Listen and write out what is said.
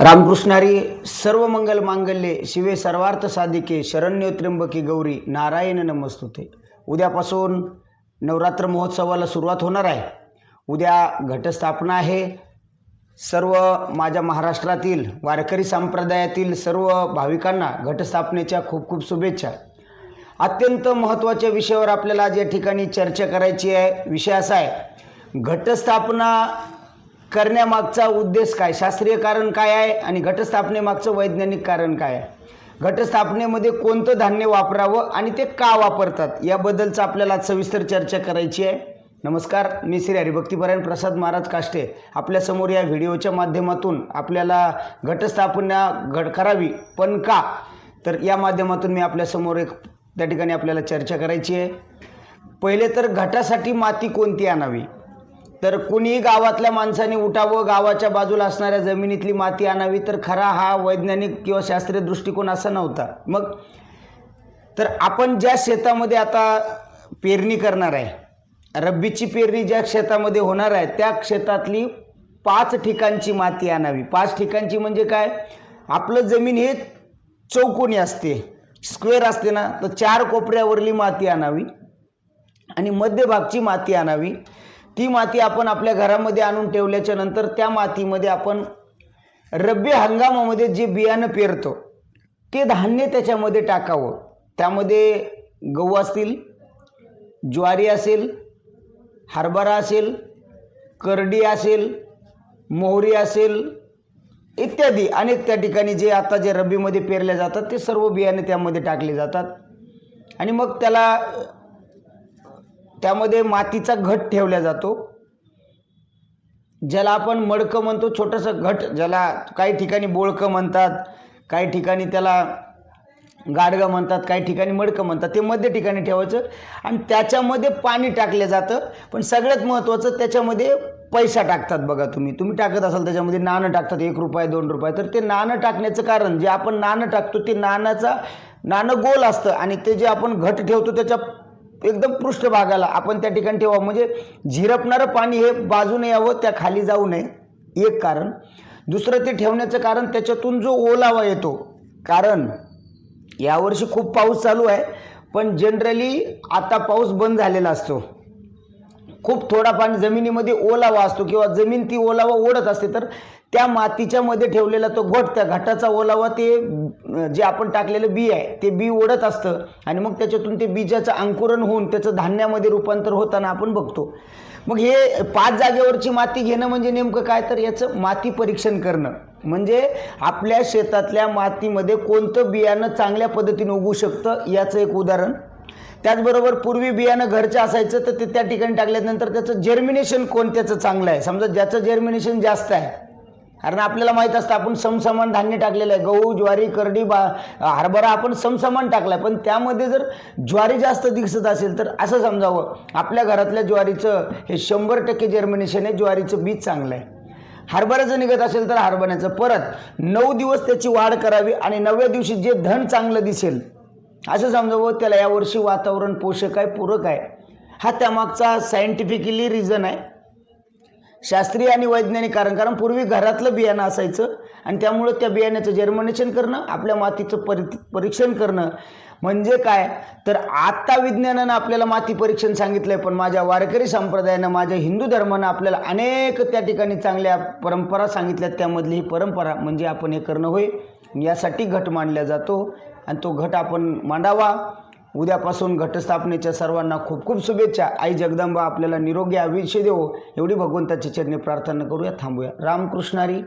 रामकृष्णारी सर्व मंगल मांगल्ये शिवे सर्वार्थ साधिके शरण्य त्र्यंबके गौरी नारायण नमस्तुते. उद्यापासून नवरात्र महोत्सवाला सुरुवात होणार आहे. उद्या घटस्थापना आहे. सर्व माझ्या महाराष्ट्रातील वारकरी संप्रदायातील सर्व भाविकांना घटस्थापनेच्या खूप खूप शुभेच्छा. अत्यंत महत्त्वाच्या विषयावर आपल्याला आज या ठिकाणी चर्चा करायची आहे. विषय असा आहे घटस्थापना करण्यामागचा उद्देश काय? शास्त्रीय कारण काय आहे आणि घटस्थापनेमागचं वैज्ञानिक कारण काय आहे? घटस्थापनेमध्ये कोणतं धान्य वापरावं आणि ते का वापरतात? याबद्दलचं आपल्याला आज सविस्तर चर्चा करायची आहे. नमस्कार मी श्री हरिभक्तीपरायण प्रसाद महाराज काष्टे. आपल्यासमोर या व्हिडिओच्या माध्यमातून आपल्याला घटस्थापना घड करावी पण का? तर या माध्यमातून मी आपल्यासमोर एक त्या ठिकाणी आपल्याला चर्चा करायची आहे. पहिले तर घटासाठी माती कोणती आणावी? तर कुणीही गावातल्या माणसाने उठावं गावाच्या बाजूला असणाऱ्या जमिनीतली माती आणावी तर खरा हा वैज्ञानिक किंवा शास्त्रीय दृष्टिकोन असा नव्हता. मग तर आपण ज्या शेतामध्ये आता पेरणी करणार आहे रब्बीची पेरणी ज्या शेतामध्ये होणार आहे त्या शेतातली पाच ठिकाणची माती आणावी. पाच ठिकाणची म्हणजे काय? आपलं जमीन हे चौकोनी असते स्क्वेअर असते ना तर चार कोपऱ्यावरली माती आणावी आणि मध्यभागची माती आणावी. ती माती आपण आपल्या घरामध्ये आणून ठेवल्याच्या नंतर त्या मातीमध्ये आपण रब्बी हंगामामध्ये जे बियाणं पेरतो ते धान्य त्याच्यामध्ये टाकावं. त्यामध्ये गहू असतील ज्वारी असेल हरभरा असेल करडी असेल मोहरी असेल इत्यादी. अनेक त्या ठिकाणी जे आता जे रब्बीमध्ये पेरले जातात ते सर्व बियाणे त्यामध्ये टाकले जातात. आणि मग त्याला त्यामध्ये मातीचा घट ठेवला जातो. ज्याला आपण मडकं म्हणतो छोटंसं घट ज्याला काही ठिकाणी बोळकं म्हणतात काही ठिकाणी त्याला गाडगं म्हणतात काही ठिकाणी मडकं म्हणतात ते मध्य ठिकाणी ठेवायचं आणि त्याच्यामध्ये पाणी टाकलं जातं. पण सगळ्यात महत्त्वाचं त्याच्यामध्ये पैसा टाकतात बघा तुम्ही. तुम्ही टाकत असाल त्याच्यामध्ये नाणं टाकतात एक रुपये दोन रुपये. तर ते नाणं टाकण्याचं कारण जे आपण नाणं टाकतो ते नाण्याचा नाणं गोल असतं आणि ते जे आपण घट ठेवतो त्याच्या एकदम पृष्ठभागाला आपण त्या ठिकाणी ठेवा म्हणजे झिरपणारं पाणी हे बाजूने यावं त्या खाली जाऊ नये. एक कारण. दुसरं ते ठेवण्याचं कारण त्याच्यातून जो ओलावा येतो. कारण यावर्षी खूप पाऊस चालू आहे पण जनरली आता पाऊस बंद झालेला असतो. खूप थोडा पाणी जमिनीमध्ये ओलावा असतो किंवा जमीन ती ओलावा ओढत असते तर त्या मातीच्या मध्ये ठेवलेला तो घट त्या घटाचा ओलावा ते जे आपण टाकलेलं बी आहे ते बी ओढत असतं. आणि मग त्याच्यातून ते बीजाचं अंकुरण होऊन त्याचं धान्यामध्ये रूपांतर होताना आपण बघतो. मग हे पाच जागेवरची माती घेणं म्हणजे नेमकं काय? तर याचं माती परीक्षण करणं. म्हणजे आपल्या शेतातल्या मातीमध्ये कोणतं बियाणं चांगल्या पद्धतीने उगू शकतं याचं एक उदाहरण. त्याचबरोबर पूर्वी बियाणं घरचं असायचं तर ते त्या ठिकाणी टाकल्यानंतर त्याचं जर्मिनेशन कोणत्याचं चांगलं आहे? समजा ज्याचं जर्मिनेशन जास्त आहे कारण आपल्याला माहीत असतं आपण समसमान धान्य टाकलेलं आहे. गहू ज्वारी करडी बा हरभरा आपण समसमान टाकला आहे पण त्यामध्ये जर ज्वारी जास्त दिसत असेल तर असं समजावं. आपल्या घरातल्या ज्वारीचं हे शंभर टक्के जर्मिनेशन आहे ज्वारीचं बीज चांगलं आहे. हरभऱ्याचं निघत असेल तर हरभऱ्याचं. परत नऊ दिवस त्याची वाढ करावी आणि नवव्या दिवशी जे धन चांगलं दिसेल असं समजावं. त्याला यावर्षी वातावरण पोषक आहे पूरक आहे. हा त्यामागचा सायंटिफिकली रिझन आहे. शास्त्रीय आणि वैज्ञानिक कारण कारण पूर्वी घरातलं बियाणं असायचं आणि त्यामुळं त्या बियाण्याचं जर्मिनेशन करणं आपल्या मातीचं परि परीक्षण करणं. म्हणजे काय? तर आत्ता विज्ञानानं आपल्याला माती परीक्षण सांगितलं आहे पण माझ्या वारकरी संप्रदायानं माझ्या हिंदू धर्मानं आपल्याला अनेक त्या ठिकाणी चांगल्या परंपरा सांगितल्यात. त्यामधली ही परंपरा म्हणजे आपण हे करणं होय. यासाठी घट मांडला जातो आणि तो घट आपण मांडावा. उद्यापासून घटस्थापनेच्या सर्वांना खूप खूप शुभेच्छा. आई जगदंबा आपल्याला निरोगी आयुष्य देवो. एवढी भगवंताची चरणी प्रार्थना करूया. थांबूया. रामकृष्णारी.